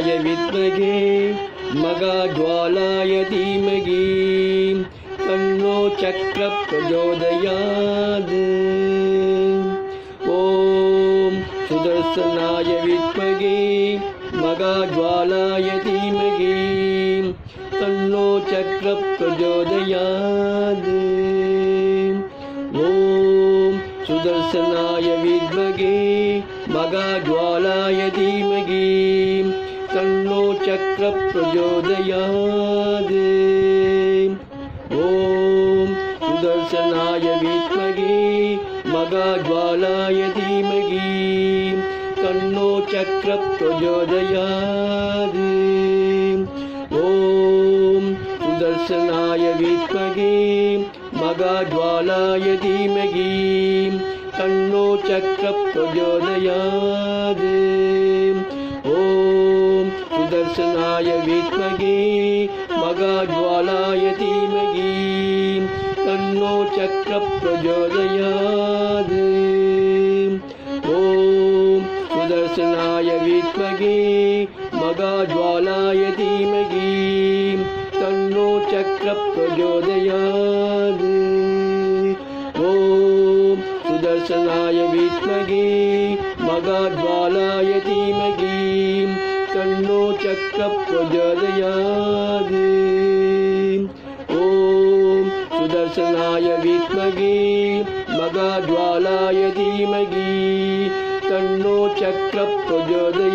सुदर्शनाय विद्महे मगाज्वालाय धीमहि। तन्नो चक्रप्रचोदयात्। ॐ सुदर्शनाय विद्महे मगाज्वालाय धीमहि। तन्नो चक्रप्रचोदयात्। ॐ सुदर्शनाय विद्महे मगाज्वालाय धीमहि तन्नो चक्रप्रचोदयात्। ॐ सुदर्शनाय विद्महे मगाज्वालाय धीमहि तन्नो चक्रप्रचोदयात्। ॐ सुदर्शनाय विद्महे मगाज्वालाय धीमहि तन्नो चक्रप्रचोदयात्। ॐ सुदर्शनाय विद्महे मगाज्वालाय धीमहि तन्नो चक्रप्रचोदयात्। ॐ सुदर्शनाय विद्महे मगाज्वालाय धीमहि तन्नो चक्रप्रचोदयात्। ॐ सुदर्शनाय विद्महे मगाज्वालाय धीमहि तन्नो चक्रप्रचोदयात् ॐ सुदर्शनाय विद्महे मगाज्वालाय धीमहि तन्नो चक्रप्रचोदयात्